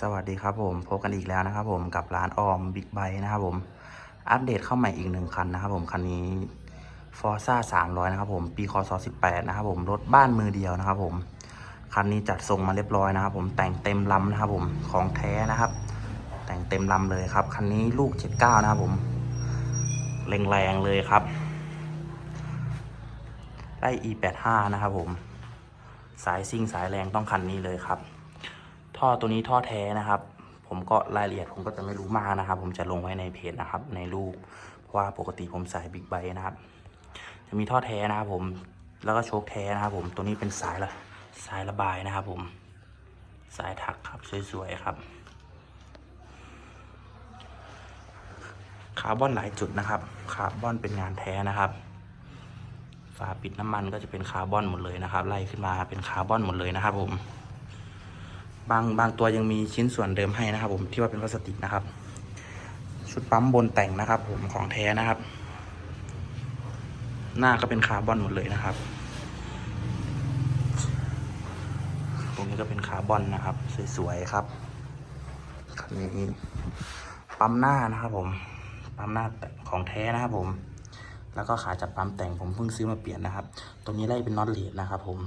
สวัสดีครับผมพบกันอีกแล้วนะครับผมกับร้านออมบิ๊กไบนะครับผมอัปเดตเข้าใหม่อีกหนึ่งคันนะครับผมคันนี้ f o r z a 300นะครับผมปีคศ18นะครับผมรถบ้านมือเดียวนะครับผมคันนี้จัดทรงมาเรียบร้อยนะครับผมแต่งเต็มลำนะครับผมของแท้นะครับ แต่งเต็มลำเลยครับคันนี้ลูก79นะครับผมแรงๆเลยครับได้ E85 นะครับผมสายซิ่งสายแรงต้องคันนี้เลยครับ ท่อตัวนี้ท่อแท้นะครับ ผมก็รายละเอียดผมก็จะไม่รู้มากนะครับ ผมจะลงไว้ในเพจนะครับ ในรูป เพราะว่าปกติผมใส่บิ๊กไบนะครับ จะมีท่อแท้นะครับผม แล้วก็โชคแท้นะครับ ผม ตัวนี้เป็นสายละสายระบายนะครับ ผม สายถักครับสวยๆครับ คาร์บอนหลายจุดนะครับ คาร์บอนเป็นงานแท้นะครับฝาปิดน้ำมันก็จะเป็นคาร์บอนหมดเลยนะครับ ไล่ขึ้นมาเป็นคาร์บอนหมดเลยนะครับผม บางบางตัวยังมีชิ้นส่วนเดิมให้นะครับผมที่ว่าเป็นพลาสติกนะครับ ชุดปั๊มบนแต่งนะครับผมของแท้นะครับ หน้าก็เป็นคาร์บอนหมดเลยนะครับ ตรงนี้ก็เป็นคาร์บอนนะครับ สวยๆครับคันนี้ปั๊มหน้านะครับผมปั๊มหน้าของแท้นะครับผม แล้วก็ขาจับปั๊มแต่งผมเพิ่งซื้อมาเปลี่ยนนะครับตรงนี้ไล่เป็นน็อตเลดนะครับผม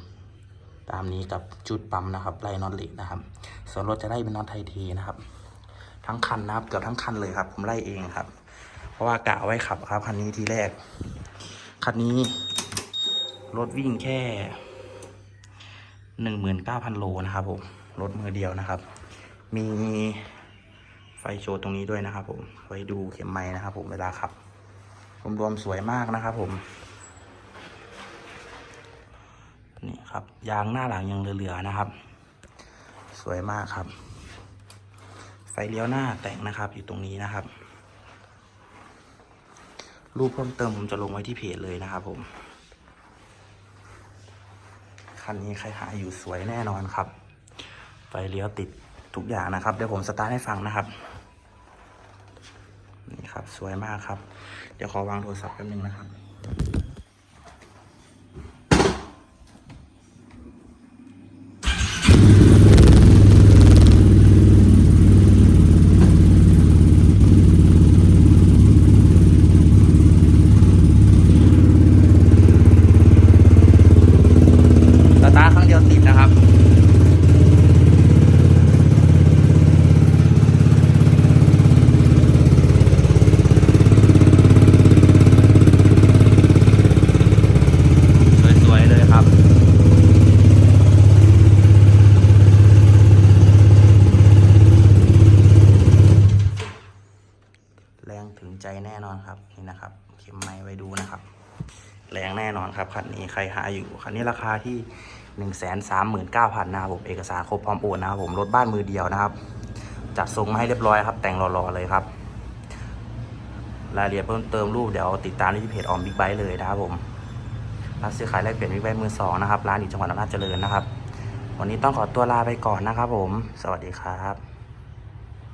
ตามนี้กับจุดปั๊มนะครับไล่น็อตเลดนะครับ ส่วนรถจะไล่เป็นน็อตไทเทนะครับ ทั้งคันนะครับเกือบทั้งคันเลยครับ ผมไล่เองครับ เพราะว่ากะไว้ขับครับคันนี้ทีแรกคันนี้รถวิ่งแค่หนึ่งหมื่นเก้าพันโลนะครับผมรถมือเดียวนะครับ มีไฟโชว์ตรงนี้ด้วยนะครับ ผมไว้ดูเข็มไม้นะครับ ผมเวลาขับรวมๆสวยมากนะครับ ผม นี่ ครับ ยางหน้าหลังยังเหลือๆนะครับ สวยมากครับ ไฟเลี้ยวหน้าแต่งนะครับ อยู่ตรงนี้นะครับ รูปเพิ่มเติมผมจะลงไว้ที่เพจเลยนะครับ ผมคันนี้ใครหาอยู่สวยแน่นอนครับ ไฟเลี้ยวติดทุกอย่างนะครับ เดี๋ยวผมสตาร์ทให้ฟังนะครับ นี่ครับ สวยมากครับ เดี๋ยวขอวางโทรศัพท์แป๊บนึงนะครับ สตาร์ทครั้งเดียวติดนะครับ สวย ๆ เลยครับ แรงถึงใจแนะครับนี่นะครับเข็มไม้ไว้ดูนะครับ แรงแน่นอนครับคันนี้ใครหาอยู่คันนี้ราคาที่หนึ่งแสนสามหมื่นเก้าพันนะครับผมเอกสารครบพร้อมโอนนะครับผมรถบ้านมือเดียวนะครับจัดส่งมาให้เรียบร้อยครับ แต่งรอๆเลยครับรายละเอียดเพิ่มเติมรูปเดี๋ยวติดตามที่เพจออมบิ๊กไบค์เลยนะครับผมร้านซื้อขายแลกเปลี่ยนบิ๊กไบค์มือสองนะครับร้านอยู่จังหวัดอำนาจเจริญนะครับ วันนี้ต้องขอตัวลาไปก่อนนะครับผม สวัสดีครับ